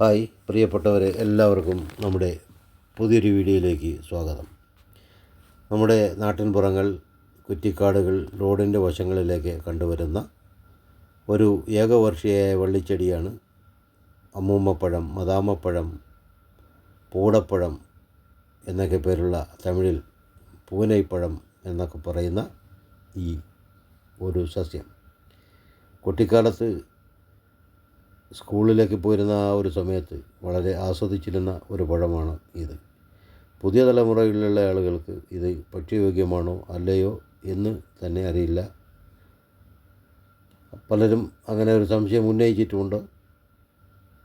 Hi പ്രിയപ്പെട്ടവരെ എല്ലാവർക്കും നമ്മുടെ പുതിയൊരു വീഡിയോയിലേക്ക് സ്വാഗതം. നമ്മുടെ നാട്ടിൻപുറങ്ങൾ കുറ്റിക്കാടുകൾ റോഡിന്റെ വശങ്ങളിലേക്ക് കണ്ടുവരുന്ന ഒരു ഏകവർഷിയായ വള്ളിച്ചെടിയാണ് അമ്മൂമ്മപ്പഴം മദാമപ്പഴം പൂടപ്പഴം എന്നൊക്കെ പേരുള്ള തമിഴിൽ പൂനൈപ്പഴം എന്നൊക്കെ പറയുന്ന ഈ ഒരു സസ്യം. കുട്ടിക്കാലത്ത് സ്കൂളിലേക്ക് പോയിരുന്ന ആ ഒരു സമയത്ത് വളരെ ആസ്വദിച്ചിരുന്ന ഒരു പഴമാണ് ഇത്. പുതിയ തലമുറയിലുള്ള ആളുകൾക്ക് ഇത് ഭക്ഷ്യയോഗ്യമാണോ അല്ലയോ എന്ന് തന്നെ അറിയില്ല. പലരും അങ്ങനെ ഒരു സംശയം ഉന്നയിച്ചിട്ടുമുണ്ട്.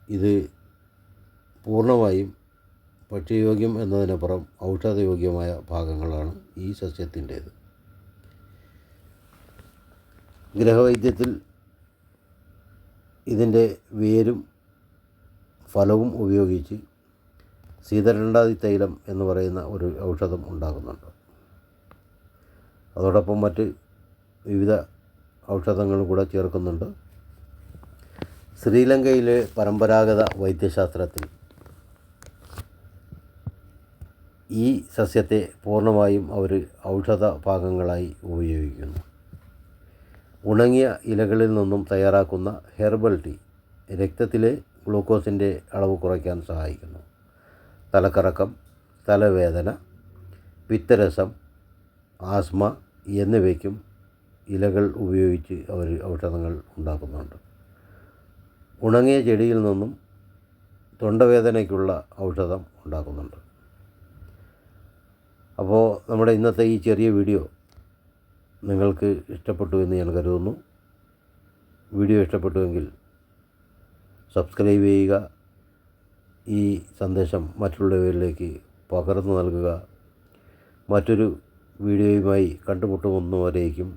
ഇത് പൂർണമായും ഭക്ഷ്യയോഗ്യം എന്നതിനപ്പുറം ഔഷധയോഗ്യമായ ഭാഗങ്ങളാണ് ഈ സസ്യത്തിന്റേത്. ഗ്രഹവൈദ്യത്തിൽ ഇതിന്റെ വേരും ഫലവും ഉപയോഗിച്ച് സീതരണ്ടാതി തൈലം എന്ന് പറയുന്ന ഒരു ഔഷധം ഉണ്ടാകുന്നുണ്ട്. അതോടൊപ്പം മറ്റ് വിവിധ ഔഷധങ്ങളും കൂടെ ചേർക്കുന്നുണ്ട്. ശ്രീലങ്കയിലെ പരമ്പരാഗത വൈദ്യശാസ്ത്രത്തിൽ ഈ സസ്യത്തെ പൂർണമായും അവർ ഔഷധ ഭാഗങ്ങളായി ഉപയോഗിക്കുന്നു. ഉണങ്ങിയ ഇലകളിൽ നിന്നും തയ്യാറാക്കുന്ന ഹെർബൽ ടീ രക്തത്തിലെ ഗ്ലൂക്കോസിന്റെ അളവ് കുറയ്ക്കാൻ സഹായിക്കുന്നു. തലക്കറക്കം തലവേദന പിത്തരസം ആസ്മ എന്നിവയ്ക്കും ഇലകൾ ഉപയോഗിച്ച് അവർ ഔഷധങ്ങൾ ഉണ്ടാക്കുന്നുണ്ട്. ഉണങ്ങിയ ചെടിയിൽ നിന്നും തൊണ്ടവേദനയ്ക്കുള്ള ഔഷധം ഉണ്ടാക്കുന്നുണ്ട്. അപ്പോൾ നമ്മുടെ ഇന്നത്തെ ഈ ചെറിയ വീഡിയോ നിങ്ങൾക്ക് ഇഷ്ടപ്പെട്ടു എന്ന് ഞാൻ കരുതുന്നു. വീഡിയോ ഇഷ്ടപ്പെട്ടുവെങ്കിൽ സബ്സ്ക്രൈബ് ചെയ്യുക. ഈ സന്ദേശം മറ്റുള്ളവരിലേക്ക് പകർന്നു നൽകുക. മറ്റൊരു വീഡിയോയുമായി കണ്ടുമുട്ടുമെന്നുവരേക്കും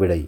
വിടയി